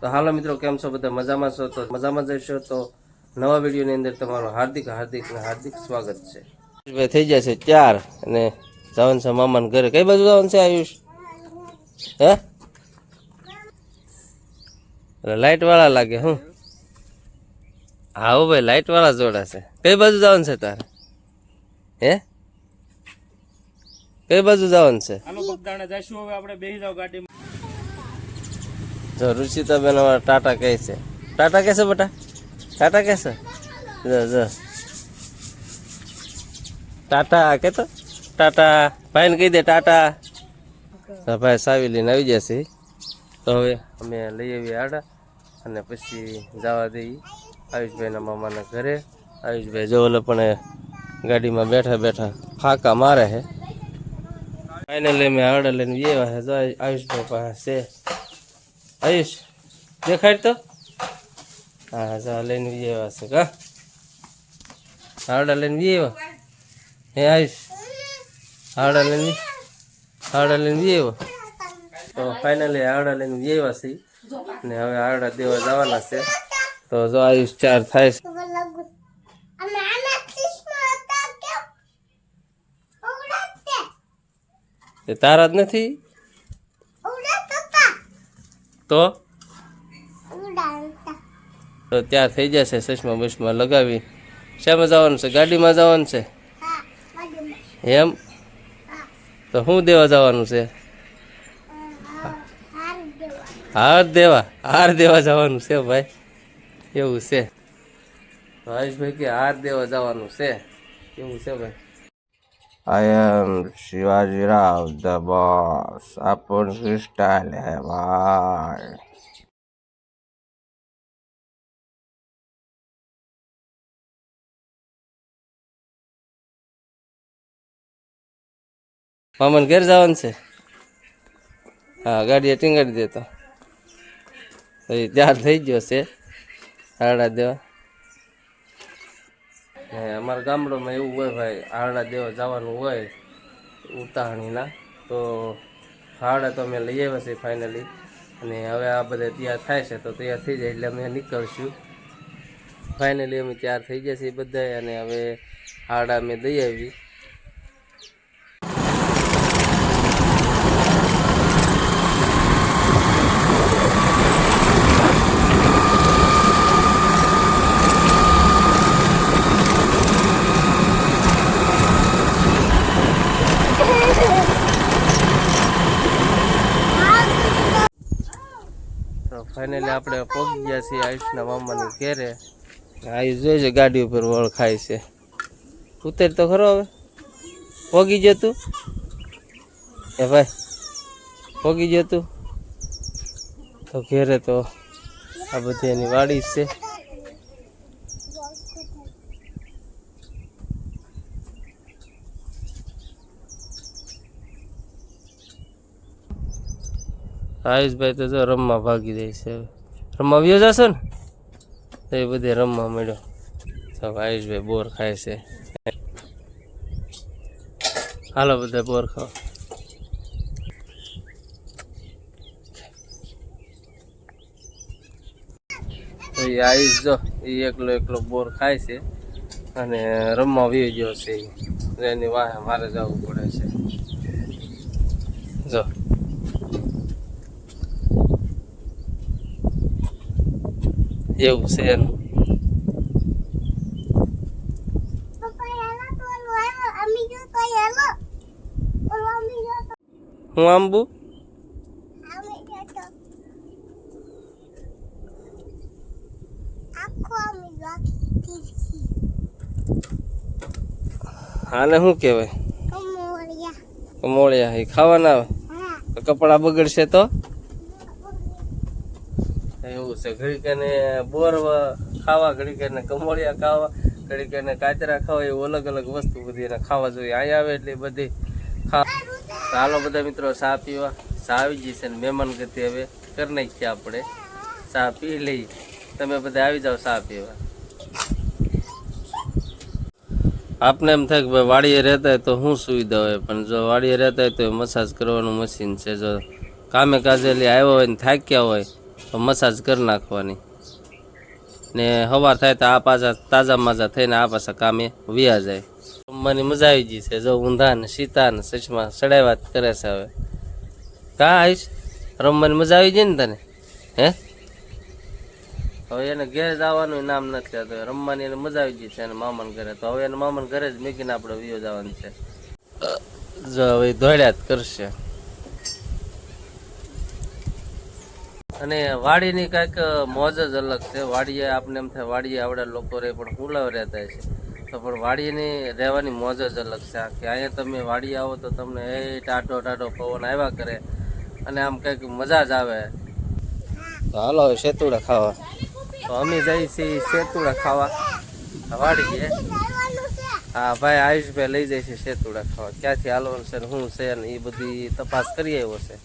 તો હાલો મિત્રો કેમ છો બધા? મજામાં છો? તો મજામાં જશો તો નવા વિડીયોની અંદર તમારું હાર્દિક હાર્દિક હાર્દિક સ્વાગત છે. ભાઈ થઈ જશે ચાર અને જવાનું છે મામાને ઘરે. કઈ બાજુ જવાનું છે આયુષ? હે? લાઈટ વાળા લાગે હું? હા હો ભાઈ લાઈટ વાળા જોડા છે. કઈ બાજુ જવાનું છે તારે? હે? કઈ બાજુ જવાનું છે? હાલો બગદાણા જઈશું હવે આપણે બેસી જાવ ગાડીમાં. જો રુચિતાબેન અમારા ટાટા કહે છે ટાટા કહે છે બેટા ટાટા કહે છે જો જો ટાટા કે તો ટાટા ભાઈને કહી દે ટાટા તો ભાઈ સાવી લઈને આવી જશે તો હવે અમે લઈ આવીએ આડા અને પછી જવા દઈએ આયુષભાઈના મામાના ઘરે આયુષભાઈ જો ઓલે પણ ગાડીમાં બેઠા બેઠા ફાંકા મારે છે ફાઇનલી મેં આડા લઈને વ્યવા છે જો આયુષભાઈ પાસે છે આયુષ દેખાડ તો? હા, જા, લઈને વ્યવા છે, કા? હાડા લઈને વ્યવા હે, આયુષ હાડા લઈને હાડા લઈને વ્યવા તો ફાઇનલી હાડા લઈને વ્યવા છે. ને હવે હાડા દેવા જવાના છે. તો જો આયુષ ચાર થાય છે. તારા જ નથી? તો? તો ત્યાં થઈ જશે ચશ્મા બસમાં લગાવી. શેમાં જવાનું છે? ગાડીમાં જવાનું છે? એમ? તો શું દેવા જવાનું છે? હાર દેવા. હાર દેવા? જવાનું છે ભાઈ. એવું છે. ભાઈ કે હાર દેવા જવાનું છે. એવું છે ભાઈ. I am Shivaji Rao, the boss. अपन की स्टाइल है भाई મામન ઘેર જવાનું છે હા ગાડી ટીંગાડી દેતો તો એ ત્યાર થઈ ગયો છે હાડા દેવા ને અમારા ગામડામાં એવું હોય ભાઈ, હારડા દેવા જવાનું હોય ઉતાહણીના તો હારડા તો અમે લઈ આવ્યા છીએ ફાઇનલી અને હવે આ બધા તૈયાર થાય છે, તો તૈયાર થઈ જાય એટલે અમે નીકળશું. ફાઇનલી અમે તૈયાર થઈ ગયા છીએ બધા અને હવે હારડા અમે દઈ આવી તો ફાઇનલી આપણે પહોંચી ગયા છીએ આયુષના મામાની ઘેરે. આયુષ જોઈએ છે ગાડી ઉપર વળ ખાય છે. ઉતર તો ખરો હવે. પોગી ગયો તું? એ ભાઈ, પોગી ગયો તું? તો ઘેરે તો આ બધી એની વાડી છે. આયુષભાઈ તો જો રમવા ભાગી જાય છે. રમવા આવ્યો જશો ને? તો એ બધે રમવા મળ્યો. તો આયુષભાઈ બોર ખાય છે. હાલો બધા બોર ખાઓ આયુષ જો એ એકલો એકલો બોર ખાય છે અને રમવા વી ગયો છે એની વાહે મારે જવું પડે છે. જો. એવું છે એનું હું આંબુ? આને શું કહેવાય? કમોળિયા. એ ખાવાના આવે? તો કપડા બગડશે તો? એવું છે. ઘડીક કેને બોર ખાવા, ઘડીક કેને કમોળિયા ખાવા, ઘડીક કેને કાચરા ખાવા, એવું અલગ અલગ વસ્તુ બધી એને ખાવા જોઈએ. અહીંયા આવે એટલે બધી ખા હાલો બધા મિત્રો, ચા પીવા. ચા આવી જશે ને મહેમાન ગતિ હવે. કરી નાખીએ આપણે. ચા પી લઈ તમે બધા આવી જાઓ ચા પીવા. આપને એમ થાય કે ભાઈ વાડીએ રહેતા હોય તો શું સુવિધા હોય, પણ જો વાડીએ રહેતા હોય તો મસાજ કરવાનું મશીન છે. જો કામે કાજેલી આવ્યો હોય ને થાક્યા હોય મસાજ કરી નાખવાની. ને સવાર થાય તો આ પાછા તાજા માજા થઈને આ પાછા કામે વ્યા જાય. રમવાની મજા આવી ગઈ છે. જો ઊંધા ને સીતા ને સચમાં સડાવ્યા કરે છે હવે. કા આવીશ રમવાની મજા આવી જાય ને તને? હે? હવે એને ઘેર જવાનું નામ નથી લેતો. રમવાની એને મજા આવી ગઈ છે એને મામાને ઘરે. તો હવે એને મામાને ઘરે જ મેકીને આપણે વિયો જવાનું છે. જો હવે દોડ્યા જ કરશે. અને વાડીની કાંઈક મોજ જ અલગ છે. વાડીએ આપણે એમ થાય, વાડીએ આવડે લોકો રહે, પણ કુલાવ રહેતા છે તો પણ વાડીની રહેવાની મોજ જ અલગ છે. કે અહીંયા તમે વાડી આવો તો તમને એ ટાટો ટાટો પવન આવ્યા કરે અને આમ કંઈક મજા જ આવે. તો હાલો શેતુડા ખાવા. તો અમે જઈએ છીએ શેતુડા ખાવા. વાડીએ હા, ભાઈ આયુષભાઈ લઈ જાય છે શેતુડા ખાવા. ક્યાંથી હાલવાનું છે શું છે ને એ બધી તપાસ કરી આવ્યો છે.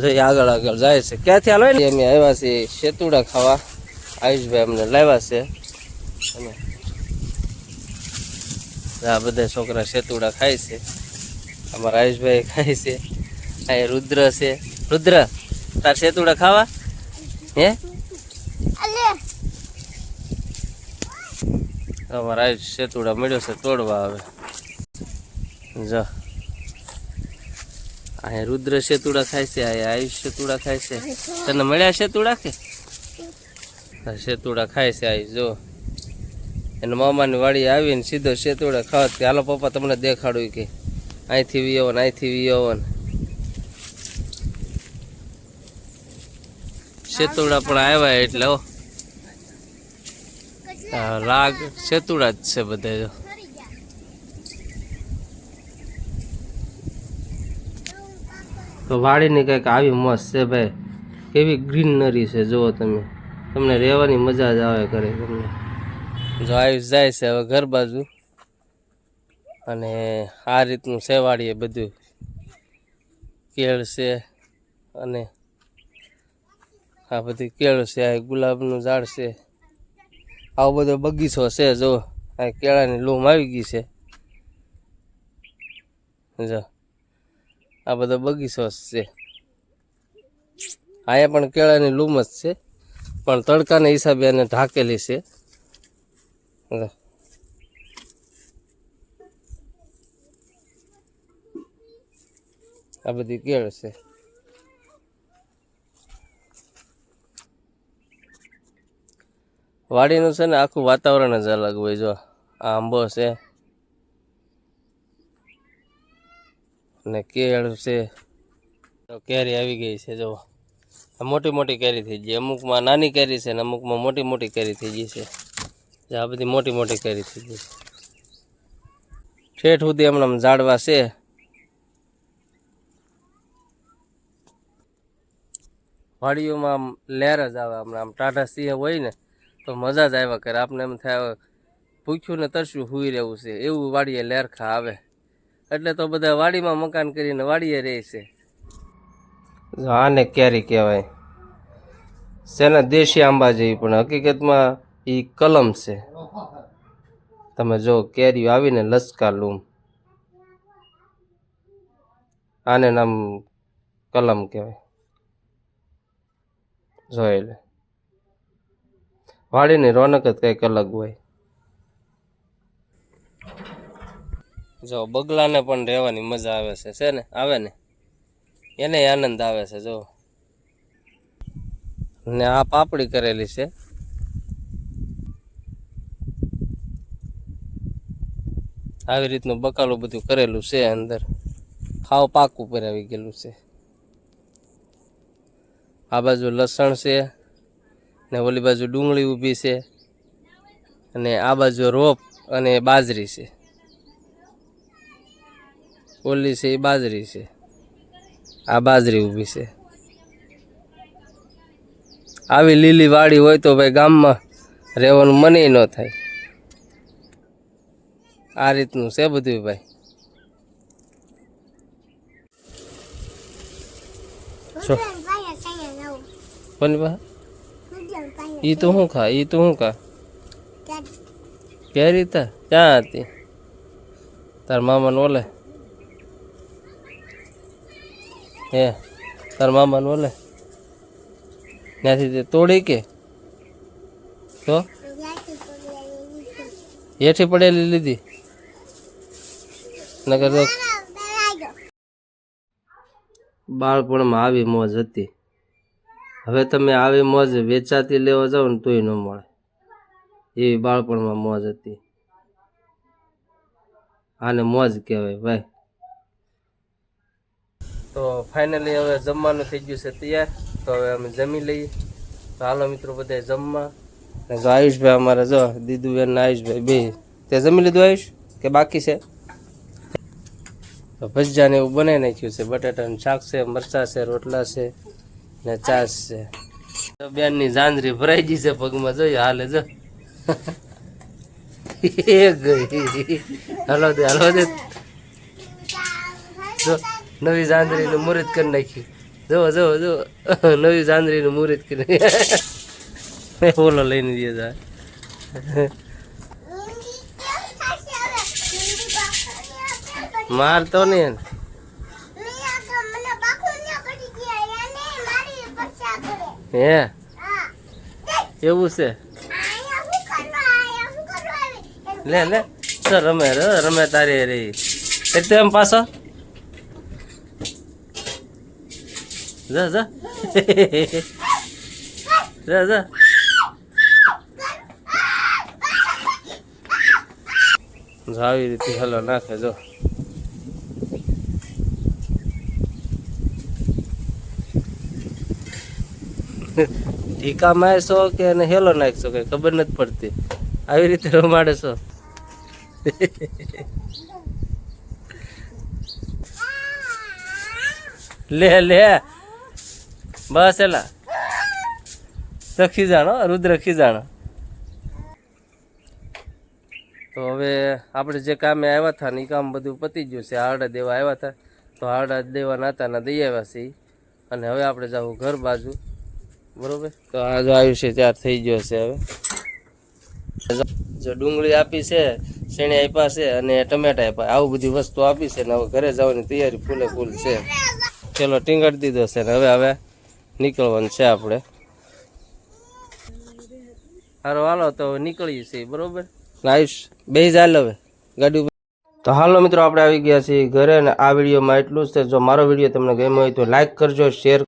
જઈ આગળ આગળ જાય છે. ક્યાંથી હાલો ને અમે આવ્યા છીએ શેતુડા ખાવા. આયુષભાઈ અમને લાવ્યા છે. અને આ બધા છોકરા શેતુડા ખાય છે. અમારા આયુષભાઈ ખાય છે. આ રુદ્ર છે. રુદ્ર તાર શેતુડા ખાવા? હે? અમારા આયુષ શેતુડા મળ્યો છે તોડવા આવે. જો. આ રુદ્ર શેતુડા ખાય છે અહીંયા આયુષ શેતુડા ખાય છે. તને મળ્યા શેતુડા કે? શેતુડા ખાય છે, આયુષ, જો. એને મામાની વાડી આવીને સીધો શેતુડા ખાવા કે, હાલો પપ્પા, તમને દેખાડું કે. અહીંથી વી આવો અહીંથી વી આવો શેતુડા પણ આવ્યા એટલે રાગ શેતુડા જ છે બધા, જો. તો વાડીની કંઈક આવી મસ્ત છે ભાઈ. કેવી ગ્રીનરી છે, જુઓ તમે. તમને રહેવાની મજા જ આવે કરે તમને. જો આવી જાય છે હવે ઘર બાજુ. અને આ રીતનું છે વાડીએ બધું. કેળ છે અને આ બધી કેળ છે, આ ગુલાબનું ઝાડ છે. આવો બધો બગીચો છે જો આ કેળાની લૂમ આવી ગઈ છે. જો. આ બધો બગીચો છે. અહીંયા પણ કેળાની લૂમ જ છે. પણ તડકાને હિસાબે એને ઢાકેલી છે. આ બધી કેળ છે. વાડીનું છે ને આખું વાતાવરણ જ અલગ હોય જો. આ આંબો છે. અને કેળ છે. કેરી આવી ગઈ છે જો મોટી મોટી કેરી થઈ ગઈ. અમુકમાં નાની કેરી છે ને અમુકમાં મોટી મોટી કેરી થઈ ગઈ છે. આ બધી મોટી મોટી કેરી થઈ ગઈ. છે ઠેઠ સુધી હમણાં ઝાડવા છે. વાડીઓમાં આમ લહેર જ આવે હમણાં આમ ટાટા સિંહ હોય ને, તો મજા જ આવ્યા કરે. આપણે એમ થાય ભૂખ્યું ને તરસ્યું હુઈ રહેવું છે. એવું વાડીએ લહેરખા આવે. એટલે તો બધા વાડીમાં મકાન કરીને વાડીએ રહે છે. આને કેરી કહેવાય? શેના દેશી આંબા જેવી પણ હકીકતમાં એ કલમ છે. તમે જો કેરી આવીને લસકા લૂમ. આને નામ કલમ કહેવાય. જોઈ વાડીની રોનક જ કંઈક અલગ હોય. જો, બગલાને પણ રહેવાની મજા આવે છે છે ને? આવે ને? એને આનંદ આવે છે, જો. ને આ પાપડી કરેલી છે. આવી રીતનું બકાલું બધું કરેલું છે અંદર. ખાવ પાક આવી ગયેલું છે. આ બાજુ લસણ છે, ને ઓલી બાજુ ડુંગળી ઊભી છે, અને આ બાજુ રોપ અને બાજરી છે. ઓલી છે એ બાજરી છે. આ બાજરી ઊભી છે. આવી લીલી વાડી હોય તો ભાઈ ગામમાં રહેવાનું મને ન થાય. આ રીતનું છે બધું ભાઈ. છો. એ ઈ તો શું ખા ઈ તો શું ખા? કેરી તા ક્યાં હતી? તાર મામાને ઓલે હે તાર મામાને બોલે ત્યાંથી તે તોડી કે. તો? હેઠી પડેલી લીધી. નગર બાળપણમાં આવી મોજ હતી. હવે તમે આવી મોજ વેચાતી લેવા જાઓ ને તોય ન મળે. એવી બાળપણમાં મોજ હતી. આને મોજ કહેવાય, ભાઈ. તો ફાઇનલી હવે જમવાનું થઈ ગયું છે તૈયાર. તો હવે અમે જમી લઈએ. તો હાલો મિત્રો બધા જમવા. જો આયુષભાઈ અમારે, જો દીદુબેન આયુષભાઈ બે. તે જમી લીધું આયુષ? કે બાકી છે? તો ભજીયાને એવું બનાવી નાખ્યું છે. બટાટાનું શાક છે, મરચાં છે, રોટલા છે ને ચાસ છે. તો બેનની જાંજરી ભરાઈ ગઈ છે પગમાં. જોઈએ હાલે, જો. હલો દે હલો દે. નવી જાંજરીનું મુહૂર્ત કરી નાખ્યું. જો જો જો નવી જાંજરીનું મુહૂર્ત કરી. ઓલો લઈને દે જા માર તો નહીં હે? એવું છે? લે લે. રમે રમે તારી રે એમ પાછો? જા જા. જા જા. આવી રીતે હલો નાખે, જો. ઢીકા મારશો કે એને હેલો નાખશો કે ખબર નથી પડતી? આવી રીતે રમાડે છો લે લે. બસ એલા. તો ખીજાણો રુદ્ર ખીજાણો તો હવે આપણે જે કામે આવ્યા હતા ને એ કામ બધું પતી ગયું છે. આરડા દેવા આવ્યા હતા તો આરડા દેવા નાતા ના દઈ આવ્યા છે અને હવે આપણે જવું ઘર બાજુ. બરોબર? તો આ જો આવ્યું છે ત્યાર થઈ ગયો છે હવે. જો ડુંગળી આપી છે, શેણી આપ્યા છે અને ટમેટા આપ્યા આવું બધી વસ્તુ આપી છે ને હવે ઘરે જવાની તૈયારી ફૂલે ફૂલ છે. ચલો ટીંગાડી દીધો છે ને હવે હવે નીકળવાનું છે આપણે. હારો હાલો તો નીકળીએ છીએ બરોબર? આયુષ બે હાલ હવે ગાડી ઉપર. તો હાલો મિત્રો આપણે આવી ગયા છીએ ઘરે અને આ વિડીયોમાં એટલું જ છે. જો મારો વીડિયો તમને ગમ્યો હોય તો લાઈક કરજો શેર